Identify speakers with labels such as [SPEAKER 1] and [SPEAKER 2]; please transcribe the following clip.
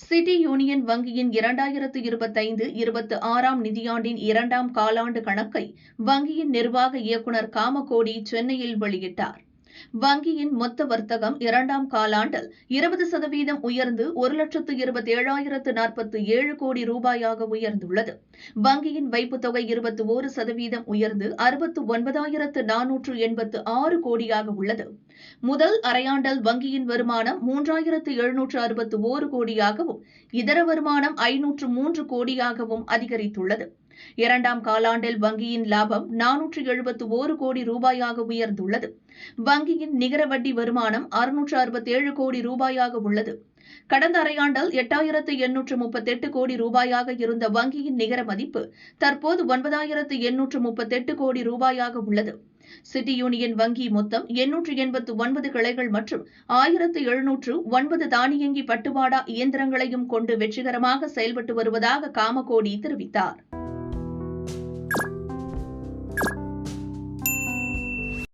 [SPEAKER 1] City union வங்கியின் இரண்டாயிரத்து இருபத்தைந்து இருபத்தி ஆறாம் நிதியாண்டின் இரண்டாம் காலாண்டு கணக்கை வங்கியின் நிர்வாக இயக்குநர் காமகோடி சென்னையில் வெளியிட்டார். வங்கியின் மொத்த வர்த்தகம் இரண்டாம் காலாண்டில் இருபது சதவீதம் உயர்ந்து ஒரு லட்சத்து இருபத்தி ஏழாயிரத்து நாற்பத்து ஏழு கோடி ரூபாயாக உயர்ந்துள்ளது. வங்கியின் வைப்புத் தொகை இருபத்தி ஒரு சதவீதம் உயர்ந்து அறுபத்து ஒன்பதாயிரத்து நானூற்று எண்பத்து ஆறு கோடியாக உள்ளது. முதல் அரையாண்டல் வங்கியின் வருமானம் மூன்றாயிரத்து எழுநூற்று அறுபத்து ஒரு கோடியாகவும் இதர வருமானம் ஐநூற்று மூன்று கோடியாகவும் அதிகரித்துள்ளது. இரண்டாம் காலாண்டில் வங்கியின் லாபம் நானூற்று எழுபத்து ஒரு கோடி ரூபாயாக உயர்ந்துள்ளது. வங்கியின் நிகர வட்டி வருமானம் அறுநூற்று அறுபத்தேழு கோடி ரூபாயாக உள்ளது. கடந்த அரையாண்டில் எட்டாயிரத்து எண்ணூற்று முப்பத்தெட்டு கோடி ரூபாயாக இருந்த வங்கியின் நிகர மதிப்பு தற்போது ஒன்பதாயிரத்து எண்ணூற்று முப்பத்தெட்டு கோடி ரூபாயாக உள்ளது. சிட்டி யூனியன் வங்கி மொத்தம் எண்ணூற்று எண்பத்து ஒன்பது கிளைகள் மற்றும் ஆயிரத்து எழுநூற்று ஒன்பது தானியங்கி பட்டுவாடா இயந்திரங்களையும் கொண்டு வெற்றிகரமாக செயல்பட்டு வருவதாக காமகோடி தெரிவித்தாா்